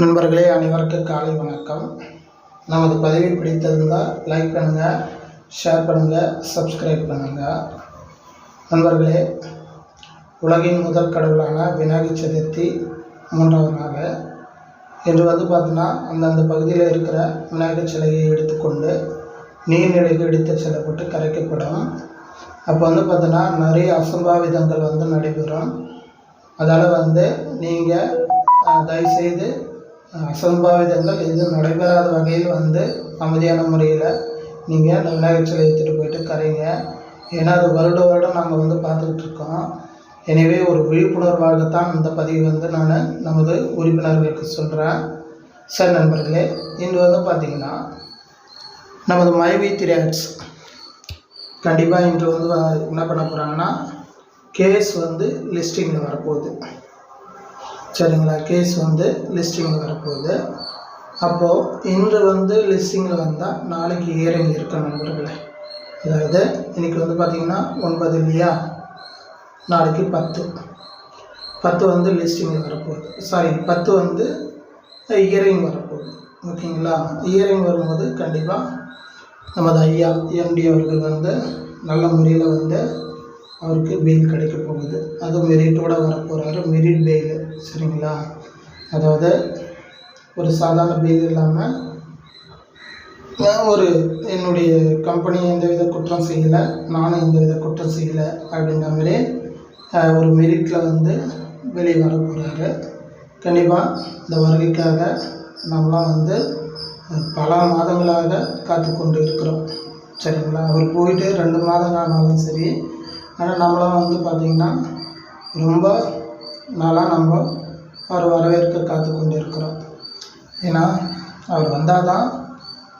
நண்பர்களே அனைவருக்கும் காலை வணக்கம். நமது பதிவு பிடித்திருந்தால் லைக் பண்ணுங்கள் ஷேர் பண்ணுங்கள் சப்ஸ்கிரைப் பண்ணுங்கள் நண்பர்களே உலகின் முதல் கடவுளான விநாயகர் சதுர்த்தி மூன்றாவது நாள் இன்று வந்து பார்த்தோன்னா அந்தந்த பகுதியில் இருக்கிற விநாயகர் சிலையை எடுத்துக்கொண்டு நீர்நிலைக்கு எடுத்து செல்லப்பட்டு கரைக்கப்படும். அப்போ வந்து பார்த்தோன்னா நிறைய அசம்பாவிதங்கள் வந்து நடைபெறும். அதால் வந்து நீங்கள் தயவுசெய்து அசம்பாவிதங்கள் எதுவும் நடைபெறாத வகையில் வந்து அமைதியான முறையில் நீங்கள் அந்த விநாயகர் சிலை எடுத்துகிட்டு போயிட்டு கரைங்க. ஏன்னா அது வருட வருடம் நாங்கள் வந்து பார்த்துக்கிட்டு இருக்கோம். எனவே ஒரு விழிப்புணர்வாகத்தான் இந்த பதிவு வந்து நான் நமது உறுப்பினர்களுக்கு சொல்கிறேன் சார் நண்பர்களே இன்று வந்து பார்த்திங்கன்னா நமது மைவி திரியாட்ஸ் கண்டிப்பாக இன்று வந்து வ- என்ன பண்ண போகிறாங்கன்னா கேஸ் வந்து லிஸ்டிங்கில் வரப்போகுது. சரிங்களா? கேஸ் வந்து லிஸ்டிங்கில் வரப்போகுது. அப்போது இன்று வந்து லிஸ்டிங்கில் வந்தால் நாளைக்கு இயரிங் இருக்க நண்பர்களே. அதாவது இன்றைக்கி வந்து பார்த்திங்கன்னா ஒன்பது இல்லையா? நாளைக்கு பத்து. பத்து வந்து லிஸ்டிங்கில் வரப்போகுது. சாரி பத்து வந்து இயரிங் வரப்போகுது. ஓகேங்களா? இயரிங் வரும்போது கண்டிப்பாக நமது ஐயா எம்டி அவர்கள் வந்து நல்ல முறையில் வந்து அவருக்கு பெயில் கிடைக்க போகுது. அதுவும் மெரிட்டோடு வரப்போகிறாரு மெரிட் பெயில் சரிங்களா? அதாவது ஒரு சாதாரண பேர் இல்லாமல் நான் ஒரு என்னுடைய கம்பெனி எந்த வித குற்றம் செய்யலை நானும் எந்த வித குற்றம் செய்யலை அப்படின்ற மாதிரி ஒரு மெரிட்டில் வந்து வெளியே வர போகிறாரு கண்டிப்பாக இந்த வருகைக்காக நம்மளாம் வந்து பல மாதங்களாக காத்து கொண்டு இருக்கிறோம். சரிங்களா? அவர் போயிட்டு ரெண்டு மாதம் ஆனாலும் சரி ஆனால் நம்மளாம் வந்து பார்த்திங்கன்னா ரொம்ப நாளாக நம்ம அவர் வரவேற்க காத்து கொண்டு இருக்கிறோம் ஏன்னா அவர் வந்தால் தான்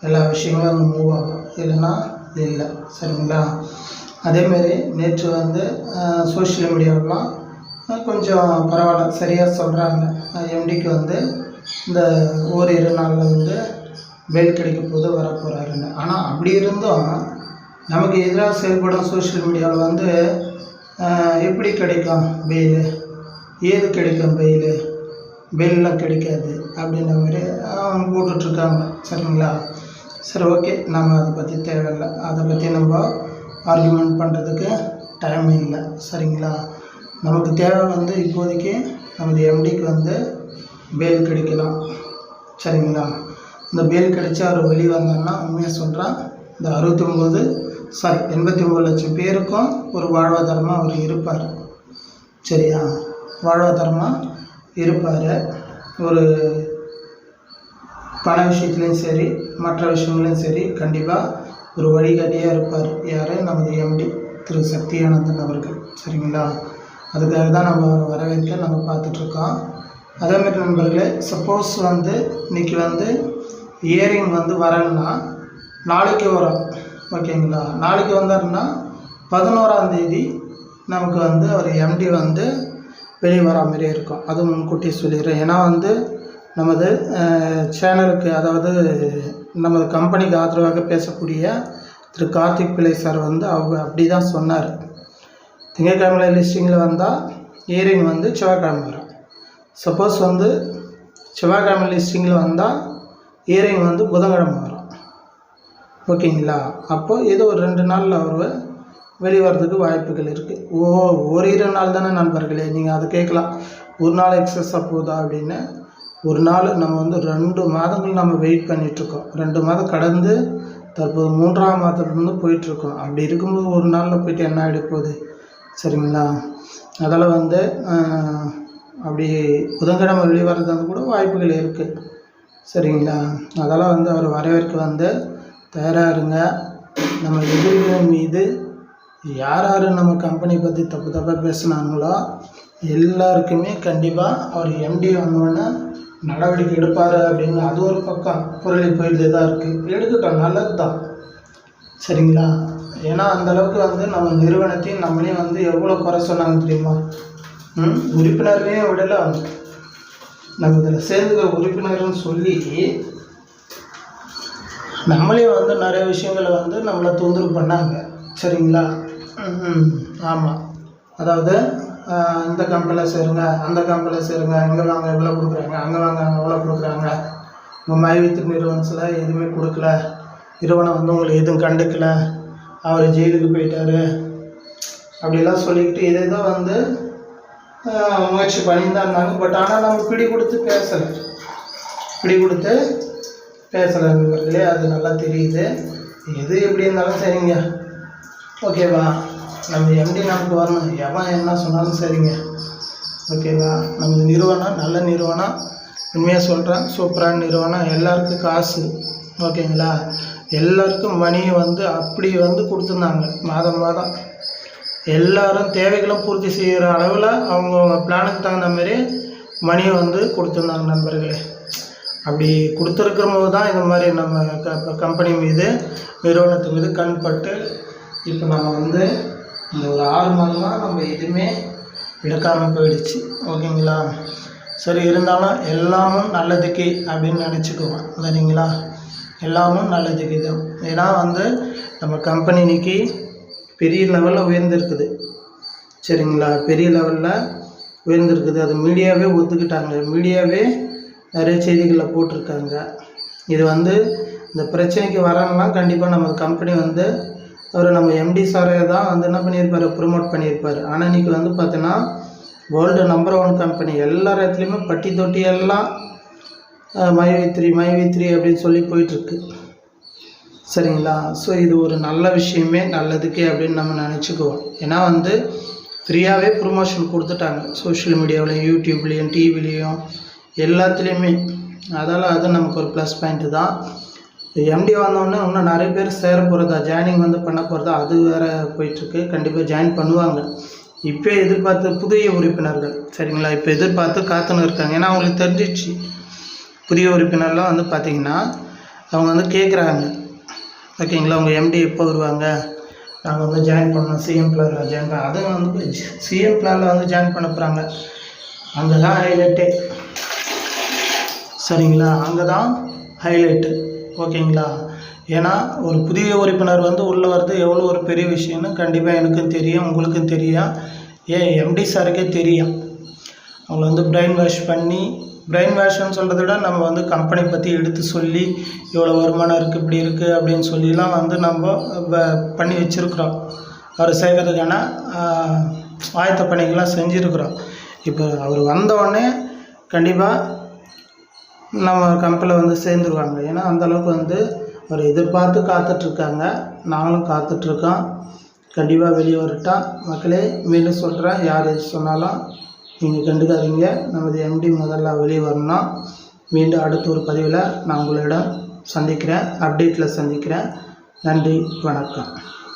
எல்லா விஷயங்களும் மூவ் ஆகும். இல்லைன்னா இல்லை. சரிங்களா? அதேமாரி நேற்று வந்து சோஷியல் மீடியாவெலாம் கொஞ்சம் பரவாயில்ல. சரியாக சொல்கிறாங்க எம்டிக்கு வந்து இந்த ஓரிரு நாளில் வந்து பெயில் கிடைக்க போது வரப்போகிறாருன்னு ஆனால் அப்படி இருந்தும் நமக்கு எதிராக செயல்படும் சோஷியல் மீடியாவில் வந்து எப்படி கிடைக்கும் பெயில் ஏது கிடைக்கும் பெயில் பெயிலெலாம் கிடைக்காது அப்படின்ற மாதிரி ஆஹ், போட்டுட்ருக்காங்க. சரிங்களா? சரி ஓகே. நம்ம அதை பற்றி தேவையில்லை. அதை பற்றி நம்ம ஆர்கியூமெண்ட் பண்ணுறதுக்கு டைம் இல்லை. சரிங்களா? நமக்கு தேவை வந்து இப்போதைக்கு நமது எம்டிக்கு வந்து பேல் கிடைக்கலாம். சரிங்களா? இந்த பெயில் கிடைச்சி அவர் வெளியே வந்தாங்கன்னா உண்மையாக சொல்கிறான் இந்த அறுபத்தி ஒம்பது சாரி எண்பத்தி ஒம்பது லட்சம் பேருக்கும் ஒரு வாழ்வாதாரமாக அவர் இருப்பார். சரியா? வாழ்வாதாரமாக இருப்பார். ஒரு பண விஷயத்துலையும் சரி மற்ற விஷயங்களையும் சரி கண்டிப்பாக ஒரு வழிகாட்டியாக இருப்பார். யார்? நமது எம்டி திரு. சக்தியானந்தன் அவர்கள். சரிங்களா? அதுக்காக தான் நம்ம அவரை வரவேற்க நம்ம பார்த்துட்ருக்கோம். அதேமாதிரி நண்பர்களே சப்போஸ் வந்து இன்றைக்கி வந்து இயரிங் வந்து வரலன்னா நாளைக்கு வரும். ஓகேங்களா? நாளைக்கு வந்தாருன்னா பதினோராந்தேதி நமக்கு வந்து அவர் எம்டி வந்து வெளியே வரா மாதிரி இருக்கும் அது முன்கூட்டியே சொல்லிடுறேன். ஏன்னா வந்து நமது சேனலுக்கு அதாவது நமது கம்பெனிக்கு ஆதரவாக பேசக்கூடிய திரு கார்த்திக் பிள்ளை சார் வந்து அவங்க அப்படி தான் சொன்னார். திங்கட்கிழமை லிஸ்டிங்கில் வந்தால் இயரிங் வந்து செவ்வாய்க்கிழமை வரும். சப்போஸ் வந்து செவ்வாய்க்கிழமை லிஸ்டிங்கில் வந்தால் இயரிங் வந்து புதன்கிழமை வரும். ஓகேங்களா? அப்போது ஏதோ ஒரு ரெண்டு நாளில் அவர் வெளிவரதுக்கு வாய்ப்புகள் இருக்குது ஓ ஒரு இரு நாள் தானே நண்பர்களே நீங்கள் அதை கேட்கலாம். ஒரு நாள் எக்ஸஸாக போகுதா அப்படின்னு ஒரு நாள் நம்ம வந்து ரெண்டு மாதங்கள் நம்ம வெயிட் பண்ணிகிட்ருக்கோம் ரெண்டு மாதம் கடந்து தற்போது மூன்றாம் மாதத்துலேருந்து போயிட்டுருக்கோம் அப்படி இருக்கும்போது ஒரு நாளில் போயிட்டு என்ன ஆகிட போகுது? சரிங்களா? அதில் வந்து அப்படி புதன்கிழமை வெளிவரதுக்கு கூட வாய்ப்புகள் இருக்குது சரிங்களா? அதெல்லாம் வந்து அவர் வரவேற்க வந்து தயாராக இருங்க. நம்ம எதிரிகள் மீது யார் யார் நம்ம கம்பெனி பற்றி தப்பு தப்பாக பேசுனாங்களோ எல்லாருக்குமே கண்டிப்பாக அவர் எம்டி வந்தோடனே நடவடிக்கை எடுப்பார் அப்படின்னு அது ஒரு பக்கம் புரளி போயிட்டு தான் இருக்குது எடுக்கட்டும் நல்லது தான் சரிங்களா? ஏன்னா அந்த அளவுக்கு வந்து நம்ம நிறுவனத்தையும் நம்மளையும் வந்து எவ்வளோ குறை சொன்னாங்க தெரியுமா? உறுப்பினர்களையும் விடலை அவங்க. நம்ம இதில் சேர்ந்துக்கிற உறுப்பினர்னு சொல்லி நம்மளே வந்து நிறைய விஷயங்களை வந்து நம்மளை தொந்தரவு பண்ணாங்க. சரிங்களா? ஆமாம் அதாவது இந்த கம்பெனியில் சேருங்க அந்த கம்பெனியில் சேருங்க இங்கே வாங்க இவ்வளோ கொடுக்குறாங்க அங்கே வாங்க அங்கே எவ்வளோ கொடுக்குறாங்க. உங்கள் மைவித்து நிறுவனத்தில் எதுவுமே கொடுக்கல. நிறுவனம் வந்து உங்களை எதுவும் கண்டுக்கல. அவர் ஜெயிலுக்கு போயிட்டார். அப்படிலாம் சொல்லிக்கிட்டு இதை தான் வந்து முயற்சி பண்ணியிருந்தா இருந்தாங்க. பட் ஆனால் நம்ம பிடி கொடுத்து பேசலை. பிடி கொடுத்து பேசலை. அது நல்லா தெரியுது. எது எப்படி இருந்தாலும் சரிங்க. ஓகேவா? நம்ம எம்டி நமக்கு வரணும். எவன் என்ன சொன்னாலும் சரிங்க. ஓகேவா? நம்ம நிறுவனம் நல்ல நிறுவனம். உண்மையாக சொல்கிறேன் சூப்பரான நிறுவனம். எல்லாருக்கும் காசு. ஓகேங்களா? எல்லாருக்கும் மணியை வந்து அப்படி வந்து கொடுத்துருந்தாங்க மாதம் மாதம். எல்லாரும் தேவைகளும் பூர்த்தி செய்கிற அளவில் அவங்கவுங்க பிளானுக்கு தகுந்த மாதிரி மணியை வந்து கொடுத்துருந்தாங்க நண்பர்களே. அப்படி கொடுத்துருக்கிற போது தான் இந்த மாதிரி நம்ம க கம்பெனி மீது நிறுவனத்து மீது கண்பட்டு இப்போ நம்ம வந்து இந்த ஒரு ஆறு மாதமாக நம்ம எதுவுமே எடுக்காமல் போயிடுச்சு. ஓகேங்களா? சரி இருந்தாலும் எல்லாமும் நல்லதுக்கு அப்படின்னு நினச்சிக்குவோம். சரிங்களா? எல்லாமும் நல்லதுக்கு தான். ஏன்னா வந்து நம்ம கம்பெனி இன்றைக்கி பெரிய லெவலில் உயர்ந்திருக்குது. சரிங்களா? பெரிய லெவலில் உயர்ந்திருக்குது. அது மீடியாவே ஒத்துக்கிட்டாங்க. மீடியாவே நிறைய செய்திகளில் போட்டிருக்காங்க. இது வந்து இந்த பிரச்சனைக்கு வரணும்னா கண்டிப்பாக நம்ம கம்பெனி வந்து அவர் நம்ம எம்டி சாரே தான் வந்து என்ன பண்ணியிருப்பார்? ப்ரொமோட் பண்ணியிருப்பார். ஆனால் இன்றைக்கி வந்து பார்த்தீங்கன்னா வேர்ல்டு நம்பர் ஒன் கம்பெனி எல்லா இடத்துலையுமே பட்டி தொட்டி எல்லாம் மை த்ரீ மைவி த்ரீ அப்படின்னு சொல்லி போயிட்டுருக்கு. சரிங்களா? ஸோ இது ஒரு நல்ல விஷயமே நல்லதுக்கே அப்படின்னு நம்ம நினச்சிக்குவோம். ஏன்னா வந்து ஃப்ரீயாகவே ப்ரொமோஷன் கொடுத்துட்டாங்க. சோஷியல் மீடியாவிலையும் யூடியூப்லேயும் டிவிலையும் எல்லாத்துலேயுமே. அதால் அது நமக்கு ஒரு ப்ளஸ் பாயிண்ட்டு தான். எம்டி வந்தோடனே இன்னும் நிறைய பேர் சேர போகிறதா ஜாயினிங் வந்து பண்ண போகிறதா அது வேறு போயிட்டுருக்கு. கண்டிப்பாக ஜாயின் பண்ணுவாங்க. இப்போ எதிர்பார்த்து புதிய உறுப்பினர்கள் சரிங்களா? இப்போ எதிர்பார்த்து காத்துன்னு இருக்காங்க. ஏன்னா அவங்களுக்கு தெரிஞ்சிச்சு புதிய உறுப்பினர்லாம் வந்து பார்த்திங்கன்னா அவங்க வந்து கேட்குறாங்க ஓகேங்களா? அவங்க எம்டி எப்போ வருவாங்க? நாங்கள் வந்து ஜாயின் பண்ணோம். சிஎம் பிளானில் ஜாயின் பண்ண அதுவும் வந்து சிஎம் பிளானில் வந்து ஜாயின் பண்ண போகிறாங்க அங்கே தான் ஹைலைட்டே சரிங்களா? அங்கே தான் ஹைலைட்டு ஓகேங்களா? ஏன்னா ஒரு புதிய உறுப்பினர் வந்து உள்ளே வர்றது எவ்வளோ ஒரு பெரிய விஷயம்னு கண்டிப்பாக எனக்கும் தெரியும் உங்களுக்கும் தெரியும். ஏன் எம்டி சாருக்கே தெரியும். அவங்கள வந்து பிரெயின் வாஷ் பண்ணி பிரெயின் வாஷ்னு சொல்கிறத விட நம்ம வந்து கம்பெனி பற்றி எடுத்து சொல்லி இவ்வளோ வருமானம் இருக்குது இப்படி இருக்குது அப்படின்னு சொல்லிலாம் வந்து நம்ம பண்ணி வச்சுருக்குறோம். அவர் செய்கிறதுக்கான ஆயத்த பணிகள்லாம் செஞ்சுருக்குறோம். இப்போ அவர் வந்தோடனே கண்டிப்பாக நம்ம கம்பெனியில் வந்து சேர்ந்துருவாங்க. ஏன்னா அந்தளவுக்கு வந்து அவர் எதிர்பார்த்து காத்துட்ருக்காங்க. நாங்களும் காத்துட்ருக்கோம். கண்டிப்பாக வெளியே வரட்டா. மக்களே மீண்டும் சொல்கிறேன் யார் எது சொன்னாலும் நீங்கள் கண்டுக்காதீங்க. நமது எம்டி முதல்ல வெளியே வரணும். மீண்டும் அடுத்த ஒரு பதிவில் நான் உங்களிடம் சந்திக்கிறேன். அப்டேட்டில் சந்திக்கிறேன். நன்றி. வணக்கம்.